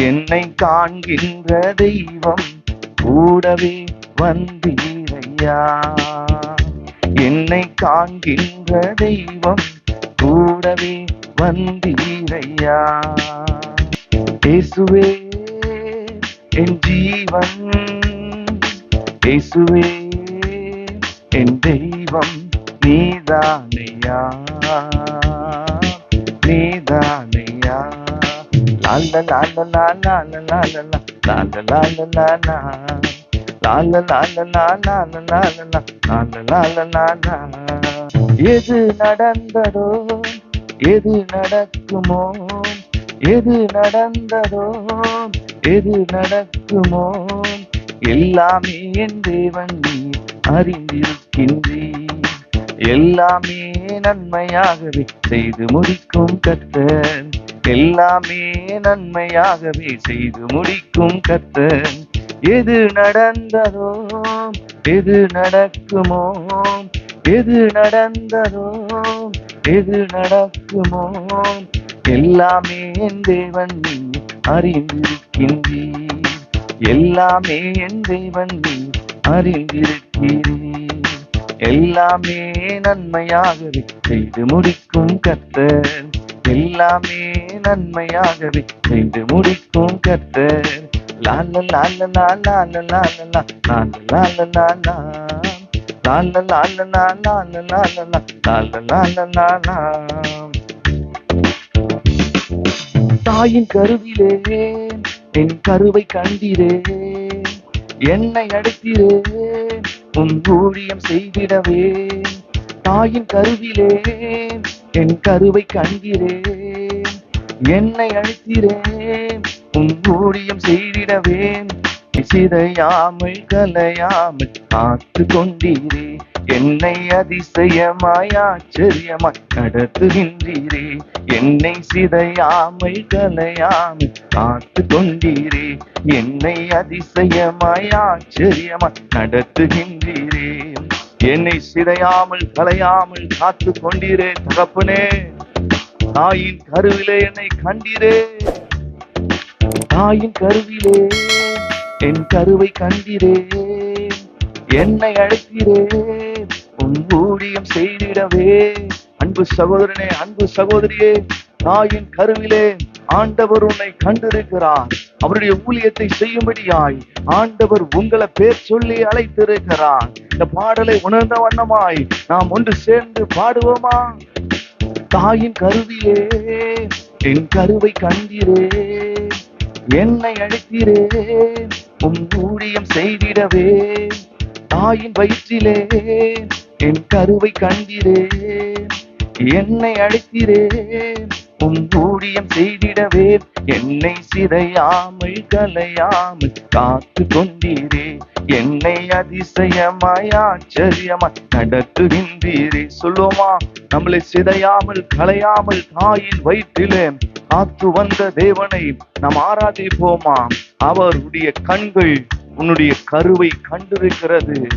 என்னை காண்கின்ற தெய்வம் கூடவே வந்தீரையா? என்னை காண்கின்ற தெய்வம் கூடவே வந்தீரையா? இயேசுவே என் ஜீவன். இயேசுவே என் தெய்வம் நீதானையா? எது நடந்ததோ எது நடக்குமோ எது நடந்ததோ எது நடக்குமோ எல்லாமே என் தேவன் நீ அறிந்திருக்கின்றீர். எல்லாமே நன்மையாகவே செய்து முடிக்கும் கத்தன் எல்லாமே நன்மையாகவே செய்து முடிக்கும் கத்த எது நடந்ததோ எது நடக்குமோ எது நடந்ததோ எது நடக்குமோ எல்லாமே என் தேவன் நீ அறிந்திருக்கின்றீர். எல்லாமே என் தேவன் நீ அறிந்திருக்கிறீர். எல்லாமே நன்மையாகவே செய்து முடிக்கும் கத்தர் எல்லாமே நன்மையாகவே செய்து முடிக்கும் கத்தர் லால லால லாலா லாலா லாலா லால லாலா லால லால லாலா லாலா லால லால லாலா தாயின் கருவிலே என் கருவை கண்டீரே என்னை அடித்தீரே உன் ஊழியம் செய்திடவே தாயின் கருவிலே என் கருவை கண்டீரே என்னை அழைத்தீரே உன் ஊழியம் செய்திடவேன் சிதையாமல் கலையாமல் காத்து கொண்டீரே. என்னை அதிசயமாய் ஆச்சரியமாய் நடத்துகின்றீரே என்னை சிதையாமல் கலையாமல் காத்து கொண்டீரே. என்னை அதிசயமாய் ஆச்சரியமாய் நடத்துகின்றீரே. என்னை சிதையாமல் கலையாமல் காத்து கொண்டீரே தகப்பனே. தாயின் கருவிலே என்னை கண்டீரே. தாயின் கருவிலே என் கருவை கண்டீரே. என்னை அழைக்கிறே உன் ஊழியம் செய்திடவே. அன்பு சகோதரனே அன்பு சகோதரியே தாயின் கருவிலே ஆண்டவர் உன்னை கண்டிருக்கிறார். அவருடைய ஊழியத்தை செய்யும்படியாய் ஆண்டவர் உங்களை பேர் சொல்லி அழைத்திருக்கிறார். இந்த பாடலை உணர்ந்த வண்ணமாய் நாம் ஒன்று சேர்ந்து பாடுவோமா? தாயின் கருவிலே என் கருவை கண்டீரே என்னை அழைத்தீரே உம் ஊழியம் செய்திடவே தாயின் வயிற்றிலே என் கருவை கண்டீரே என்னை அழைத்தீரே உம் ஊழியம் செய்திடவே என்னை சிதையாமல் கலையாமல் காத்து கொண்டீரே. என்னை அதிசயமாய் ஆச்சரியமாய் நடத்துகின்றீரே சொல்லுவோமா நம்மளை சிதையாமல் கலையாமல் தாயின் வயிற்றிலே காத்து வந்த தேவனை நாம் ஆராதிப்போமா? அவருடைய கண்கள் உன்னுடைய கருவை கண்டிருக்கிறது.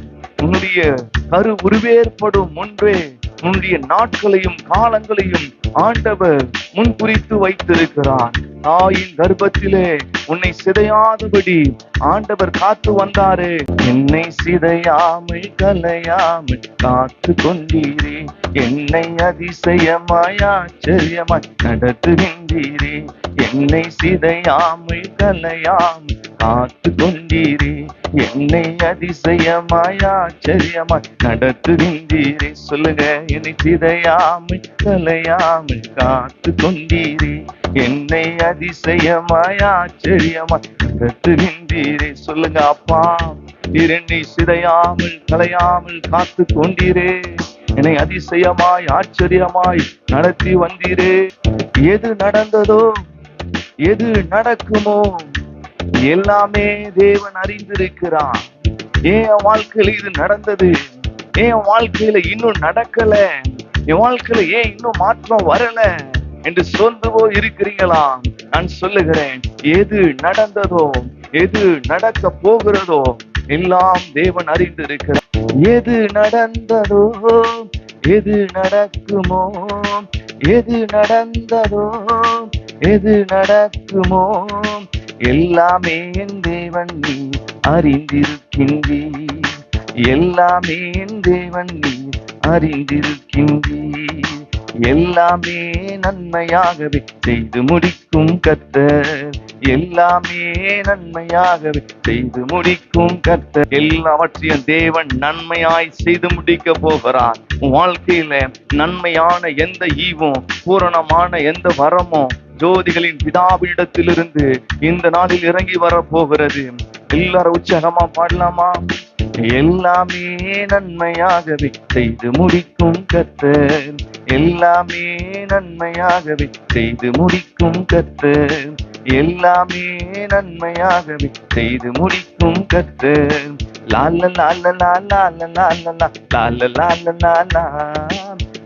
உன்னுடைய கரு உருவேற்படும் முன்பே உன்னுடைய நாட்களையும் காலங்களையும் ஆண்டவர் முன்குறித்து வைத்திருக்கிறார். தாயின் கர்ப்பத்திலே உன்னை சிதையாதபடி ஆண்டவர் காத்து வந்தாரே. என்னை சிதையாமல் கலையாமல் காத்து கொண்டீரே. என்னை அதிசயமாய் ஆச்சரியமாய் நடத்துகின்றீரே. என்னை சிதையாமல் கலையாமல் காத்து கொண்டீரே என்னை அதிசயமாய் ஆச்சரியமாய் நடத்துகின்றீரே. சொல்லுங்க என்னை சிதையாமல் கலையாமல் காத்து கொண்டீரே என்னை அதிசயமாய் ஆச்சரியமாய் நடத்துகின்றீரே. சொல்லுங்க அப்பா இரண்டை சிதையாமல் கலையாமல் காத்து கொண்டீரே என்னை அதிசயமாய் ஆச்சரியமாய் நடத்தி வந்தீரே. எது நடந்ததோ எது நடக்குமோ எல்லாமே தேவன் அறிந்திருக்கிறான். ஏன் என் வாழ்க்கையில இது நடந்தது? என் வாழ்க்கையில இன்னும் நடக்கல? என் வாழ்க்கையில ஏன் இன்னும் மாற்றம் வரல? என்று சொல்லுவோ இருக்கிறீங்களா நான் சொல்லுகிறேன் எது நடந்ததோ எது நடக்க போகிறதோ எல்லாம் தேவன் அறிந்திருக்கிறார். எது நடந்ததோ எது நடக்குமோ எது நடந்ததோ எது நடக்குமோ எல்லாமே என் தேவன் நீ அறிந்திருக்கின்றீர். எல்லாமே என் தேவன் நீ அறிந்திருக்கின்றீர். எல்லாமே நன்மையாகவே செய்து முடிக்கும் கத்தர் எல்லாமே நன்மையாகவே செய்து முடிக்கும் கத்தர் எல்லாவற்றையும் தேவன் நன்மையாய் செய்து முடிக்க போகிறான் வாழ்க்கையில நன்மையான எந்த ஈவும் பூரணமான எந்த வரமும் ஜோதிகளின் பிதாவிடத்திலிருந்து இந்த நாளில் இறங்கி வர போகிறது எல்லாரும் உற்சாகமா பாடலாமா? எல்லாமே நன்மையாகவே செய்து முடிக்கும் கர்த்தர். எல்லாமே நன்மையாகவே செய்து முடிக்கும் கத்து எல்லாமே நன்மையாகவே செய்து முடிக்கும் கர்த்தர் லால லால லால லால லால லால லால லால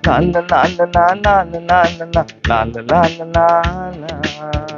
லால லால லால லால லால லால லால லால